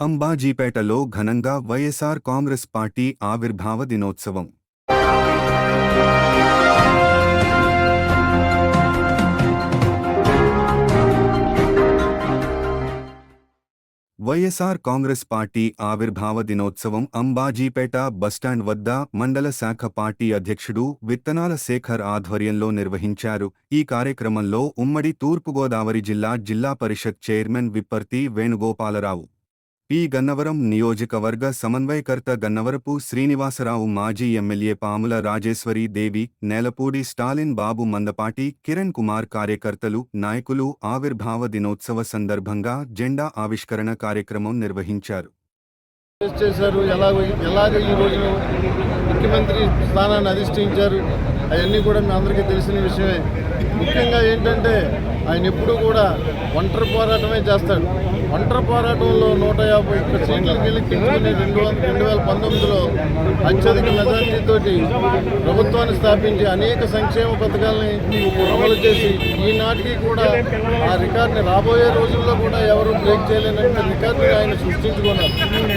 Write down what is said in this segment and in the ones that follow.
అంబాజీపేటలో ఘనంగా YSR Congress party ఆవిర్భావ దినోత్సవం. వైఎస్ఆర్ కాంగ్రెస్ పార్టీ ఆవిర్భావ దినోత్సవం అంబాజీపేట బస్టాండ్ వద్ద మండల శాఖ పార్టీ అధ్యక్షుడు విత్తనాల శేఖర్ ఆధ్వర్యంలో నిర్వహించారు. ఈ కార్యక్రమంలో ఉమ్మడి తూర్పుగోదావరి జిల్లా జిల్లా పరిషత్ చైర్మన్ విప్పర్తి వేణుగోపాలరావు. పి. గన్నవరం నియోజకవర్గ సమన్వయకర్త గన్నవరపు శ్రీనివాసరావు మాజీ ఎమ్మెల్యే పాముల రాజేశ్వరి దేవి నేలపూడి స్టాలిన్ బాబు మందపాటి కిరణ్ కుమార్ కార్యకర్తలు నాయకులు ఆవిర్భావ దినోత్సవ సందర్భంగా జెండా ఆవిష్కరణ కార్యక్రమం నిర్వహించారు. చేశారు. ఎలాగ ముఖ్యమంత్రి స్థానాన్ని అధిష్ఠించారు అవన్నీ కూడా మీ అందరికీ తెలిసిన విషయమే. ముఖ్యంగా ఏంటంటే ఆయన ఎప్పుడూ కూడా ఒంటరి పోరాటమే చేస్తాడు. ఒంటరి పోరాటంలో నూట యాభై ఒక్క సీట్లు గెలిపించుకుని రెండు వందల రెండు వేల పంతొమ్మిదిలో అత్యధిక మెజార్టీతోటి ప్రభుత్వాన్ని స్థాపించి అనేక సంక్షేమ పథకాలని అమలు చేసి ఈనాటికి కూడా ఆ రికార్డుని రాబోయే రోజుల్లో కూడా ఎవరు బ్రేక్ చేయలేనంత రికార్డుని ఆయన సృష్టించుకున్నారు.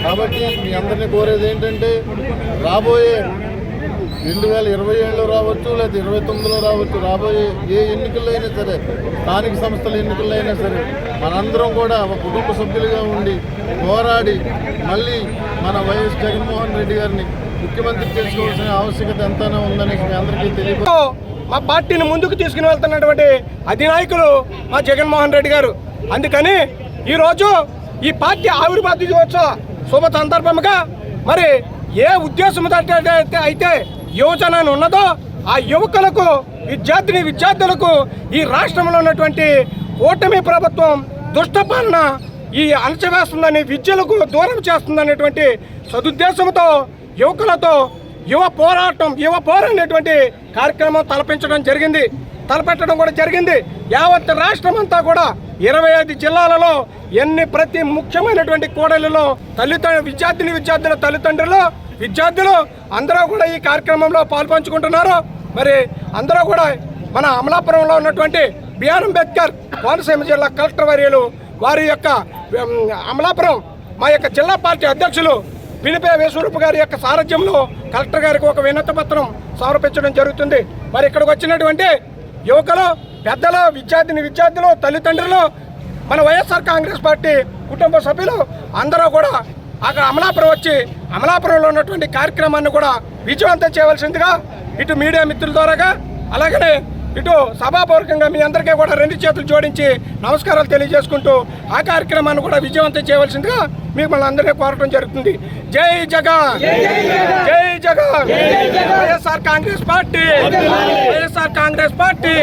కాబట్టి మీ అందరినీ కోరేది ఏంటంటే రాబోయే రెండు వేల ఇరవై ఏడులో రావచ్చు లేదా ఇరవై తొమ్మిదిలో రావచ్చు. రాబోయే ఏ ఎన్నికల్లో అయినా సరే స్థానిక సంస్థల ఎన్నికల్లో అయినా సరే మనందరం కూడా ఒక కుటుంబ సభ్యులుగా ఉండి పోరాడి మళ్ళీ మన వైఎస్ జగన్మోహన్ రెడ్డి గారిని ముఖ్యమంత్రి చేసుకోవాల్సిన ఆవశ్యకత ఎంతైనా ఉందని మీ అందరికీ తెలియదు మా పార్టీని ముందుకు తీసుకుని వెళ్తున్నటువంటి అధినాయకులు మా జగన్మోహన్ రెడ్డి గారు. అందుకని ఈరోజు ఈ పార్టీ ఆవిర్భావ దినోత్సవ శుభ సందర్భముగా మరి ఏ ఉద్దేశం అయితే యోజన అని ఉన్నదో ఆ యువకులకు విద్యార్థిని విద్యార్థులకు ఈ రాష్ట్రంలో ఉన్నటువంటి ఓటమి ప్రభుత్వం దుష్టపాలన ఈ అణచివేస్తుందని విద్యలకు దూరం చేస్తుందనేటువంటి సదుద్దేశంతో యువకులతో యువ పోరాటం యువ పోరాడినటువంటి కార్యక్రమం తలపించడం జరిగింది. తలపెట్టడం కూడా జరిగింది. యావత్ రాష్ట్రం అంతా కూడా ఇరవై ఐదు జిల్లాలలో ఎన్ని ప్రతి ముఖ్యమైనటువంటి కూడలిలో తల్లిదండ్రులు విద్యార్థిని విద్యార్థుల తల్లిదండ్రులు విద్యార్థులు అందరూ కూడా ఈ కార్యక్రమంలో పాల్పంచుకుంటున్నారు. మరి అందరూ కూడా మన అమలాపురంలో ఉన్నటువంటి బిఆర్ అంబేద్కర్ కోనసీమ జిల్లా కలెక్టర్ వర్యులు వారి యొక్క అమలాపురం మా యొక్క జిల్లా పార్టీ అధ్యక్షులు పిలిపే వేసూరపు గారి యొక్క సారథ్యంలో కలెక్టర్ గారికి ఒక వినతి పత్రం సమర్పించడం జరుగుతుంది. మరి ఇక్కడికి వచ్చినటువంటి యువకులు పెద్దలు విద్యార్థిని విద్యార్థులు తల్లిదండ్రులు మన వైఎస్ఆర్ కాంగ్రెస్ పార్టీ కుటుంబ సభ్యులు అందరూ కూడా అక్కడ అమలాపురం వచ్చి అమలాపురంలో ఉన్నటువంటి కార్యక్రమాన్ని కూడా విజయవంతం చేయవలసిందిగా ఇటు మీడియా మిత్రుల ద్వారాగా అలాగనే ఇటు సభాపూర్వకంగా మీ అందరికీ కూడా రెండు చేతులు జోడించి నమస్కారాలు తెలియజేసుకుంటూ ఆ కార్యక్రమాన్ని కూడా విజయవంతం చేయవలసిందిగా మీకు అందరినీ కోరటం జరుగుతుంది. జై జై Jagan! YSR Congress party. YSR Congress party.